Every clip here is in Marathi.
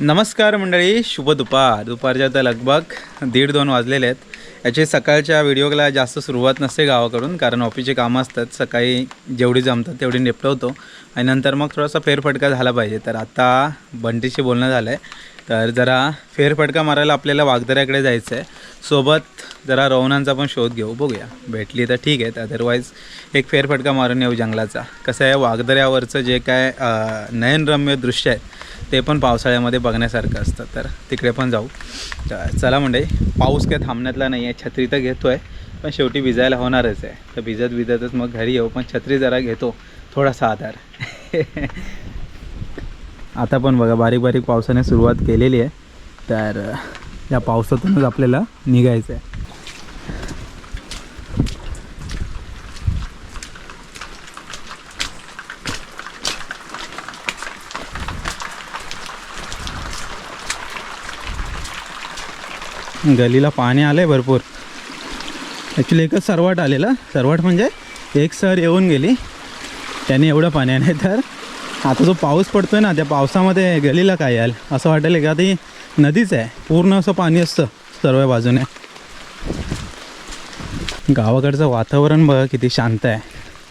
नमस्कार मंडळी शुभ दुपार. दुपारच्या आता लगभग दीड दोन वाजलेले आहेत. याचे सकाळच्या व्हिडिओला जास्त सुरुवात नसते गावाकडून कारण ऑफिसचे कामं असतात. सकाळी जेवढी जमतात तेवढी निपटवतो. आणि नंतर मग थोडासा फेरफटका झाला पाहिजे. तर आता बंटीशी बोलणं झालं आहे तर जरा फेरफटका मारायला आपल्याला वागदऱ्याकडे जायचं आहे सोबत जरा रवणांचा पण शोध घेऊ. बघूया. भेटली तर ठीक आहे. अदरवाईज एक फेरफटका मारून येऊ जंगलाचा. कसं आहे? वागदऱ्यावरचं जे काय नयनरम्य दृश्य आहे ते पण पावसाळ्यामध्ये बघण्यासारखं असतं. तर तिकडे पण जाऊ. तर चला म्हणजे पाऊस काय थांबण्यातला नाही आहे छत्री तर घेतो आहे पण शेवटी भिजायला होणारच आहे. तर भिजत भिजतच मग घरी येऊ. पण छत्री जरा घेतो. थोडासा आधार आता पण बघा बारीक बारीक पावसाने सुरुवात केलेली आहे. तर या पावसातूनच आपल्याला निघायचं आहे गलीला पाणी आलं आहे भरपूर. ॲक्च्युली एकच सरवाट आलेला. सरवाट म्हणजे एक सर येऊन गेली. त्याने एवढं पाणी पाण्याने तर आता जो पाऊस पडतोय ना त्या पावसामध्ये गलीला काय याल? असं वाटेल का ती नदीच आहे. पूर्ण असं पाणी असतं सर्व बाजूने. गावाकडचं वातावरण बघा किती शांत आहे.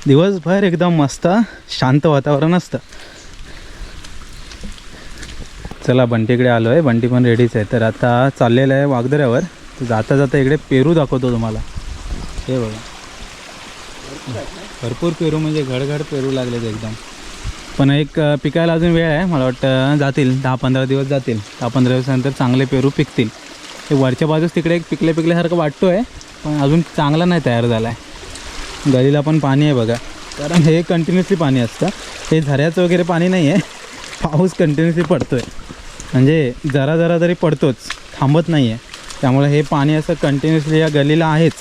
दिवसभर एकदम मस्त शांत वातावरण असतं. चला बंटीकडे आलो आहे. बंटी पण रेडीच आहे. तर आता चाललेलं आहे वागदऱ्यावर तर जाता जाता इकडे पेरू दाखवतो तुम्हाला. हे बघा. भरपूर पेरू म्हणजे घडघड पेरू लागलेत एकदम. पण एक पिकायला अजून वेळ आहे. मला वाटतं जातील. दहा पंधरा दिवस जातील. दहा पंधरा दिवसानंतर चांगले पेरू पिकतील. ते वरच्या बाजूस तिकडे एक पिकले पिकल्यासारखं वाटतो आहे पण अजून चांगला नाही तयार झाला आहे गलीला पण पाणी आहे बघा. कारण हे कंटिन्युअसली पाणी असतं. हे झऱ्याचं वगैरे पाणी नाही आहे पाऊस कंटिन्युअसली पडतो आहे म्हणजे जरा जरा तरी पडतोच थांबत नाही आहे त्यामुळे हे पाणी असं कंटिन्युअसली या गलीला आहेच.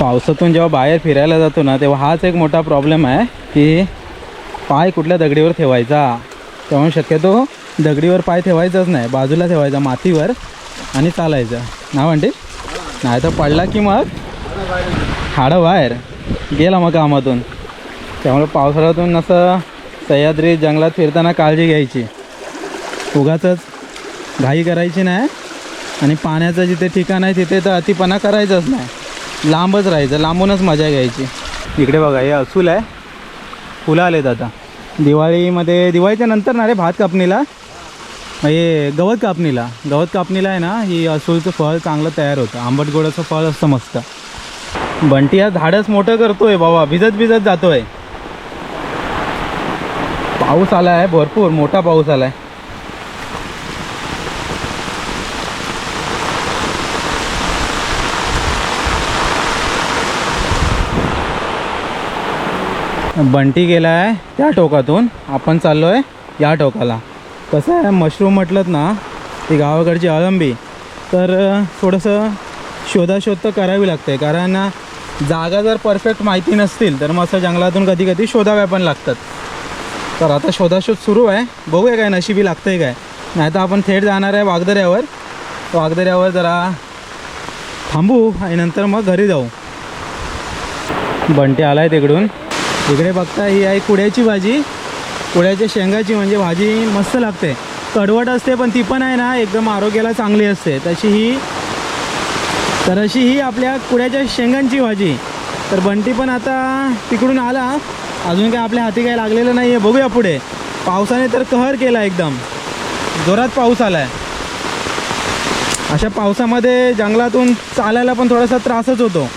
पावसातून जेव्हा बाहेर फिरायला जातो ना तेव्हा हाच एक मोठा प्रॉब्लेम आहे की पाय कुठल्या दगडीवर ठेवायचा. त्यामुळे शक्यतो दगडीवर पाय ठेवायचाच नाही बाजूला ठेवायचा मातीवर आणि चालायचं. ना म्हणते नाही तर पडला की मग हाडं बाहेर. गेला मग कामातून. त्यामुळे पावसाळ्यातून असं सह्याद्री जंगलात फिरताना काळजी घ्यायची. उगाच घाई करायची नाही आणि पाण्याचं जिथे ठिकाण आहे तिथे तर अतिपणा करायचंच नाही. लांबच राहायचं लांबूनच मजा घ्यायची. इकडे बघा हे असूल आहे. फुलं आलेत आता. दिवाळीमध्ये दिवाळीच्या नंतर ना रे भात कापणीला? हे गवत कापणीला. गवत कापणीला आहे ना ही असूलचं फळ चांगलं तयार होतं. आंबट गोडाचं फळ असतं मस्त. बंटी हा झाडच मोठं करतोय बाबा. भिजत भिजत जातोय. पाऊस आला आहे भरपूर. मोठा पाऊस आलाय. बंटी गेला आहे त्या टोकातून. आपण चाललो आहे या टोकाला. कसं आहे मशरूम म्हटलं ना ती गावाकडची अळंबी तर थोडंसं शोधाशोध तर करावी लागते. कारण जागा जर परफेक्ट माहिती नसतील तर मग असं जंगलातून कधी कधी शोधाव्या पण लागतात. तर आता शोधाशोध सुरू आहे. बघूया काय नशिबी आहे काय. नाही तर आपण थेट जाणार आहे वागदऱ्यावर वागदऱ्यावर जरा थांबू आणि नंतर मग घरी जाऊ. बंटी आहे तिकडून. इकडे बघता ही आहे कुड्याची भाजी. कुड्याच्या शेंगाची म्हणजे भाजी मस्त लागते. कडवट असते पण ती पण आहे ना एकदम आरोग्याला चांगली असते. तशी ही तर अशी ही आपल्या कुड्याच्या शेंगांची भाजी. तर बंटी पण आता तिकडून आला. अजून काय आपल्या हाती काय लागलेलं नाही आहे बघूया पुढे. पावसाने तर कहर केला एकदम. जोरात पाऊस आला आहे अशा पावसामध्ये जंगलातून चालायला पण थोडासा त्रासच होतो.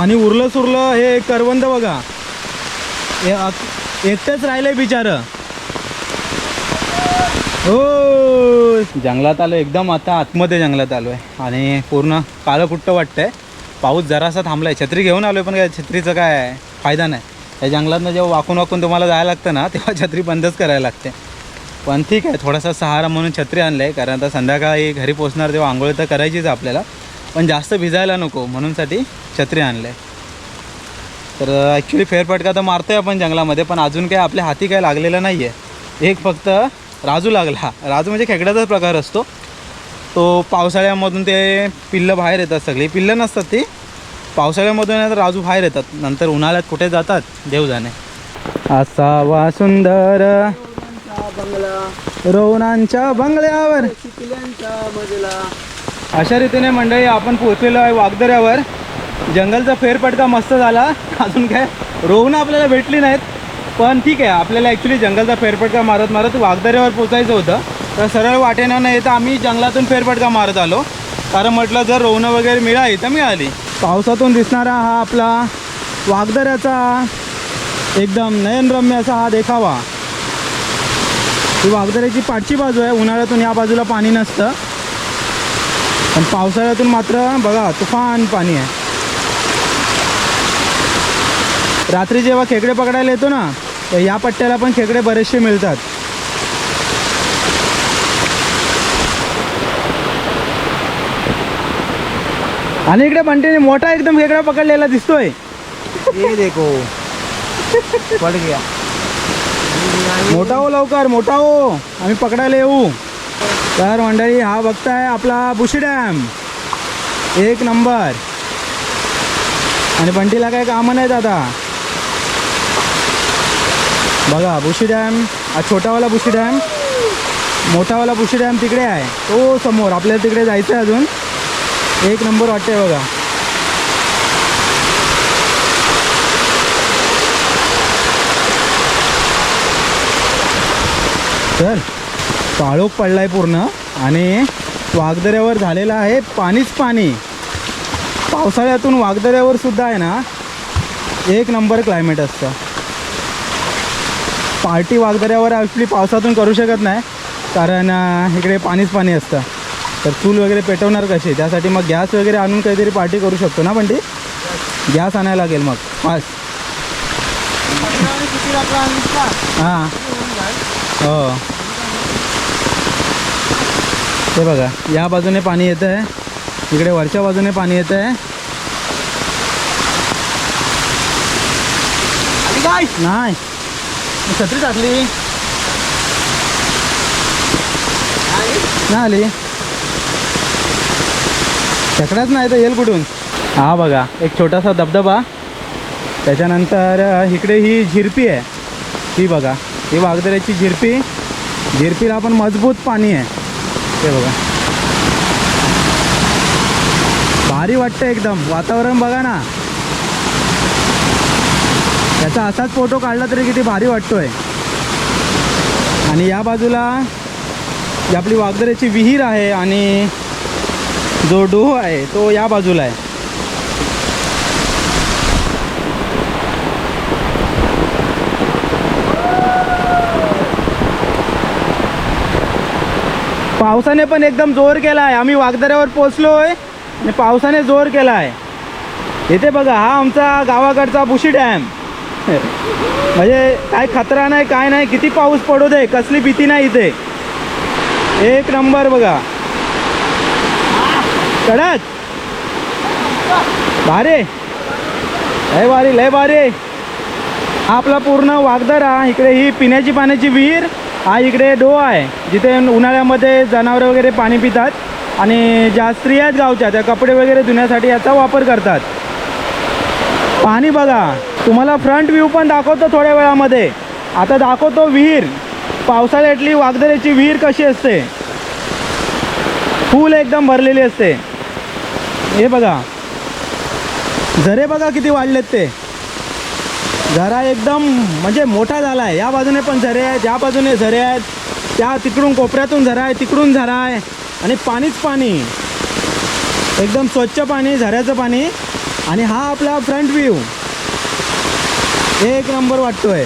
आणि उरलं सुरलं हे करवंद बघा. हे एकटंच राहिलंय बिचारं. हो जंगलात आलो एकदम आता आतमध्ये जंगलात आलो आहे आणि पूर्ण काळं कुट्ट वाटतंय. पाऊस जरासा थांबलाय. छत्री घेऊन आलो पण काय छत्रीचं काय फायदा नाही. या जंगलातनं जेव्हा वाकून वाकून तुम्हाला जायला लागतं ना तेव्हा छत्री बंदच करायला लागते. पण ठीक आहे थोडासा सहारा म्हणून छत्री आणलं आहे कारण आता संध्याकाळी घरी पोचणार तेव्हा आंघोळ तर करायचीच आपल्याला. पण जास्त भिजायला नको म्हणूनसाठी छत्री आणलं आहे तर ॲक्च्युली फेरफटका तर मारतो आहे आपण जंगलामध्ये पण अजून काय आपल्या हाती काय लागलेलं नाही आहे एक फक्त राजू लागला. राजू म्हणजे खेकड्याचाच प्रकार असतो. तो पावसाळ्यामधून ते पिल्लं बाहेर येतात सगळी. पिल्लं नसतात ती. पावसाळ्यामधून आहे तर राजू बाहेर येतात. नंतर उन्हाळ्यात कुठे जातात? देव जाणे असावा सुंदर. बंगला रोवणांच्या बंगल्यावर. अशा रीतीने मंडळी आपण पोहोचलेलो आहे वागदऱ्यावर. जंगलचा फेरफटका मस्त झाला. अजून काय? रोहून आपल्याला भेटली नाहीत. पण ठीक आहे आपल्याला ॲक्च्युली जंगलचा फेरपटका मारत मारत वागदऱ्यावर पोचायचं होतं. तर सरळ वाटेनं न येता आम्ही जंगलातून फेरपटका मारत आलो. कारण म्हटलं जर रोवणं वगैरे मिळाली तर मिळाली. पावसातून दिसणारा हा आपला वागदऱ्याचा एकदम नयनरम्य असा हा देखावा. ही वागदऱ्याची पाठची बाजू आहे. उन्हाळ्यातून या बाजूला पाणी नसतं. पण पावसाळ्यातून मात्र बघा तुफान पाणी आहे. रात्री जेव्हा खेकडे पकडायला येतो ना तर या पट्ट्याला पण खेकडे बरेचसे मिळतात. आणि इकडे बंटीने मोठा एकदम खेकडा पकडलेला दिसतोय. ये देखो. पड़ गया. मोठा हो लवकर मोठा हो. आम्ही पकडायला येऊ. तर मंडळी हा बघताय आपला बुशी डॅम. एक नंबर. आणि बंटीला काय कामं नाहीत आता. बघा बुशी डॅम हा छोटावाला बुशी डॅम मोठावाला बुशी डॅम तिकडे आहे. तो समोर आपल्याला तिकडे जायचं आहे अजून. एक नंबर वाटते बघा. तर काळोख पडलाय पूर्ण आणि वागदऱ्यावर झालेलं आहे पाणीच पाणी. पावसाळ्यातून वागदऱ्यावर सुद्धा आहे ना एक नंबर क्लायमेट असतं. पार्टी वागदऱ्यावर ॲक्च्युली पावसातून करू शकत नाही. कारण इकडे पाणीच पाणी असतं. तर चूल वगैरे पेटवणार कशी? त्यासाठी मग गॅस वगैरे आणून काहीतरी पार्टी करू शकतो ना पण ती गॅस आणायला लागेल मग. हां. हो. ते बघा या बाजूने पाणी येतं आहे इकडे वरच्या बाजूने पाणी येतं आहे नाही. छत्री टाकली. नाही आली. चकडाच नाही तर येईल कुठून? हा बघा एक छोटासा धबधबा. त्याच्यानंतर इकडे ही झिरपी आहे. ही बघा ही वागदऱ्याची झिरपी. झिरपीला पण मजबूत पाणी आहे. ते बघा. भारी वाटतं एकदम. वातावरण बघा ना. त्याचा असाच फोटो काढला तरी किती भारी वाटतोय. आणि या बाजूला आपली वागदऱ्याची विहीर आहे आणि जो डोह आहे तो या बाजूला आहे. पावसाने पण एकदम जोर केला आहे आम्ही वागदऱ्यावर पोचलोय आणि पावसाने जोर केला आहे इथे बघा हा आमचा गावाकडचा बुशी डॅम. म्हणजे काय खतरा नाही काय नाही किती पाऊस पडू दे कसली भीती नाही इथे. एक नंबर बघा. कडक. भारे. लय भारी लय भारी. हा आपला पूर्ण वागदरा इकडे ही पिण्याची पाण्याची विहीर हा इकडे डो आहे. जिथे उन्हाळ्यामध्ये जनावरं वगैरे पाणी पितात आणि ज्या स्त्रिया आहेत गावच्या त्या कपडे वगैरे धुण्यासाठी याचा वापर करतात. पाणी बघा. तुम्हाला फ्रंट व्ह्यू पण दाखवतो थोड्या वेळामध्ये. आता दाखवतो विहीर. पावसाळ्यातली वागदऱ्याची विहीर कशी असते? फुल एकदम भरलेली असते. हे बघा. झरे बघा किती वाढलेत ते. झरा एकदम म्हणजे मोठा झाला आहे या बाजूने पण झरे आहेत या बाजूने झरे आहेत. त्या तिकडून कोपऱ्यातून झरा आहे तिकडून झरा आहे. आणि पाणीच पाणी. एकदम स्वच्छ पाणी झऱ्याचं पाणी. आणि हा आपला फ्रंट व्ह्यू एक नंबर वाटतोय.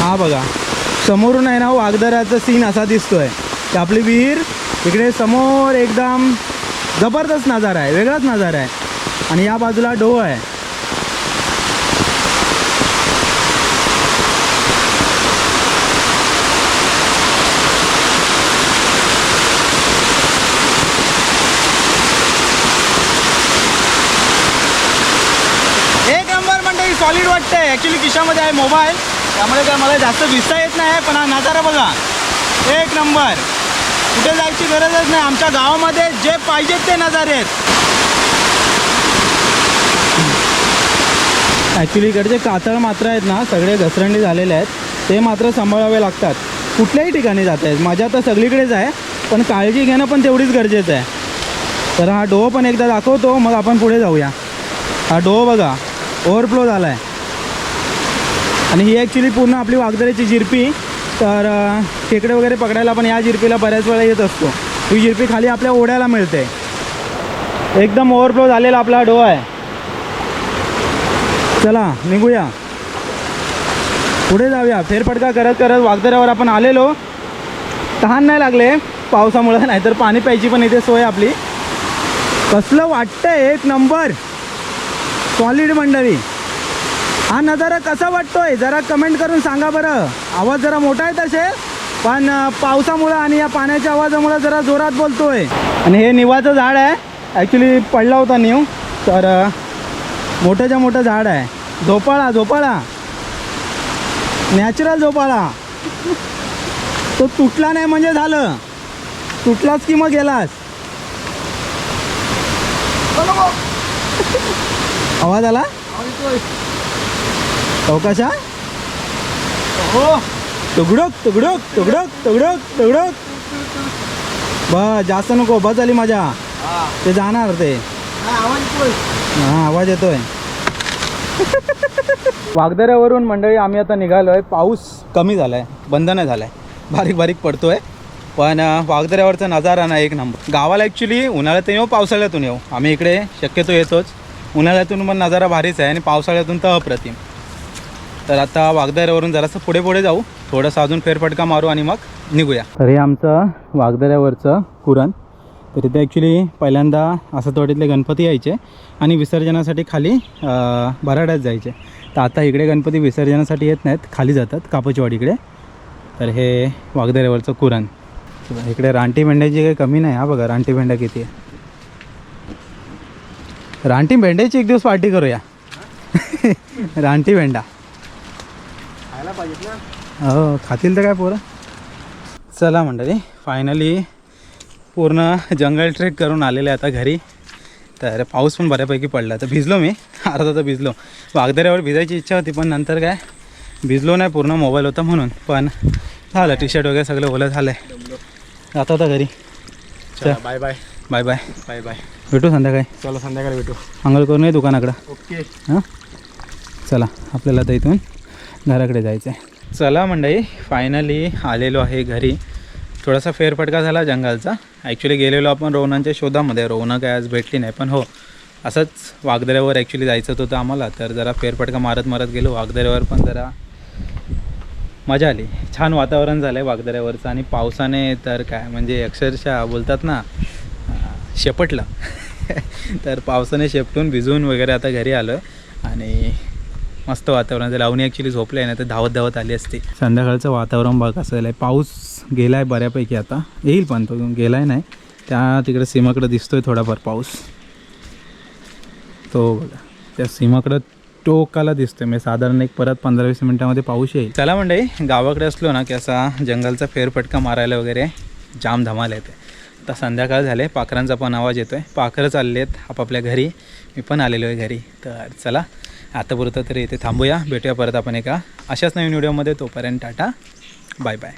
हा बघा समोरून आहे ना हो, वागदऱ्याचा सीन असा दिसतोय. की आपली विहीर इकडे समोर एकदम जबरदस्त नजारा आहे वेगळाच नजारा आहे. आणि या बाजूला डोह आहे एक नंबर मंडळी सॉलिड वाटतंय. ॲक्च्युली खिशामध्ये आहे मोबाईल त्यामुळे काय मला जास्त दिसता येत नाही पण हा नजारा बघा. एक नंबर. कुठे जायची गरजच नाही. आमच्या गावामध्ये जे पाहिजेत ते नजारे आहेत. ॲक्च्युली इकडचे कातळ मात्र आहेत ना सगळे घसरंडी झालेले आहेत. ते मात्र सांभाळावे लागतात. कुठल्याही ठिकाणी जात आहेत माझ्या तर सगळीकडेच आहे पण काळजी घेणं पण तेवढीच गरजेचं आहे. तर हा डोह पण एकदा दाखवतो मग आपण पुढे जाऊया. हा डोह बघा. ओव्हरफ्लो झाला आहे आणि ही ॲक्च्युली पूर्ण आपली वागदऱ्याची जिरपी. तर खेकडे वगैरे पकडायला पण या जिरपीला बऱ्याच वेळा येत असतो. ही जिरपी खाली आपल्या ओढ्याला मिळते. एकदम ओव्हरफ्लो झालेला आपला डोळा आहे. चला निघूया. पुढे जाऊया. फेरफटका करत करत वागदऱ्यावर आपण आलेलो. तहान नाही लागले पावसामुळे नाहीतर पाणी प्यायची पण इथे सोय आपली. कसलं वाटतंय? एक नंबर. सॉलिड मंडळी. हा नजारा कसा वाटतोय? जरा कमेंट करून सांगा बरं. आवाज जरा मोठा आहे तसे पण पावसामुळं आणि या पाण्याच्या आवाजामुळं जरा जोरात बोलतोय. आणि हे निवाचं झाड आहे. ॲक्च्युली पडला होता निव तर अं, मोठंच्या मोठं झाड आहे. झोपाळा झोपाळा. नॅचरल झोपाळा. तो तुटला नाही म्हणजे झालं. तुटलाच की मग गेलास? आवाज आला? चौकाशा हो तुगडक तुगडक तुगडक तुगडक तुगडक. बस जास्त नको बस झाली माझ्या. ते जाणार ते. आवाज हा आवाज येतोय. वागदऱ्यावरून मंडळी आम्ही आता निघालोय. पाऊस कमी झालाय बंद नाही आहे बारीक बारीक पडतोय. पण वागदऱ्यावरचा नजारा ना एक नंबर. गावाला ॲक्च्युली उन्हाळ्यातून येऊ पावसाळ्यातून येऊ. आम्ही इकडे शक्यतो येतोच. उन्हाळ्यातून पण नजारा भारीच आहे आणि पावसाळ्यातून तर अप्रतिम. तर आता वागदऱ्यावरून जरासं पुढे पुढे जाऊ. थोडंसं अजून फेरफटका मारू आणि मग निघूया. तर हे आमचं वागदऱ्यावरचं कुरण. तर तिथे ॲक्च्युली पहिल्यांदा असं तोडीतले गणपती यायचे आणि विसर्जनासाठी खाली अं, बराड्यात जायचे. तर आता इकडे गणपती विसर्जनासाठी येत नाहीत खाली जातात कापचवाडीकडे तर हे वागदऱ्यावरचं कुरण. इकडे रानटी भेंड्याची काही कमी नाही हा बघा रानटी भेंड्या किती आहे. रानटी भेंड्याची एक दिवस पार्टी करूया. रानटी भेंडा. खायला पाहिजेत ना. हो खातील तर काय पोरं? चला मंडळी फायनली पूर्ण जंगल ट्रेक करून आलेले आता घरी. तर पाऊस पण बऱ्यापैकी पडला. तर भिजलो मी. अर्धा तर भिजलो. वागदऱ्यावर भिजायची इच्छा होती पण नंतर काय? भिजलो नाही पूर्ण मोबाईल होता म्हणून. पण झालं टी शर्ट वगैरे सगळं ओलं झालं आहे जातो आता घरी. चला bye bye bye bye bye bye भेटू संध्याकाळी. चला संध्याकाळी भेटू. अंघोळ करून ये दुकानाकडं. ओके. हां? चला आपल्याला आता इथून घराकडे जायचं आहे. चला मंडई फायनली आलेलो आहे घरी. थोडासा फेरफटका झाला जंगलचा. ॲक्च्युली गेलेलो आपण रोहनांच्या शोधामध्ये. रोहनं काय आज भेटली नाही पण हो असंच वागदऱ्यावर ॲक्च्युली जायचं होतं आम्हाला. तर जरा फेरफटका मारत मारत गेलो. वागदऱ्यावर पण जरा मजा आली. छान वातावरण झालं आहे वागदऱ्यावरचं आणि पावसाने तर काय म्हणजे अक्षरशः बोलतात ना शेपटलं. तर पावसाने शेपटून भिजून वगैरे आता घरी आलं आणि मस्त वातावरण. आहे लावणी ॲक्च्युली झोपले आहे ना तर धावत धावत आली असती. संध्याकाळचं वातावरण बघ कसं आहे पाऊस गेला आहे बऱ्यापैकी आता. येईल पण तो गेला आहे नाही. त्या तिकडे सीमाकडे दिसतोय थोडाफार पाऊस. तो बघा. त्या सीमाकडं टोकाला दिसतोय. म्हणजे साधारण एक परत पंधरा वीस मिनटामध्ये पाऊस येईल. चला मंडळी गावाकडे असलो ना की असा जंगलचा फेरफटका मारायला वगैरे जाम धमाल येते. आता संध्याकाळ झाले पाखरांचा पण आवाज येतोय. पाखरं चालले आहेत आपापल्या घरी. मी पण आलेलो आहे घरी. तर चला आतापुरतं तरी इथे थांबूया. भेटूया परत आपण एका अशाच नवीन व्हिडिओमध्ये. तोपर्यंत टाटा. Bye bye.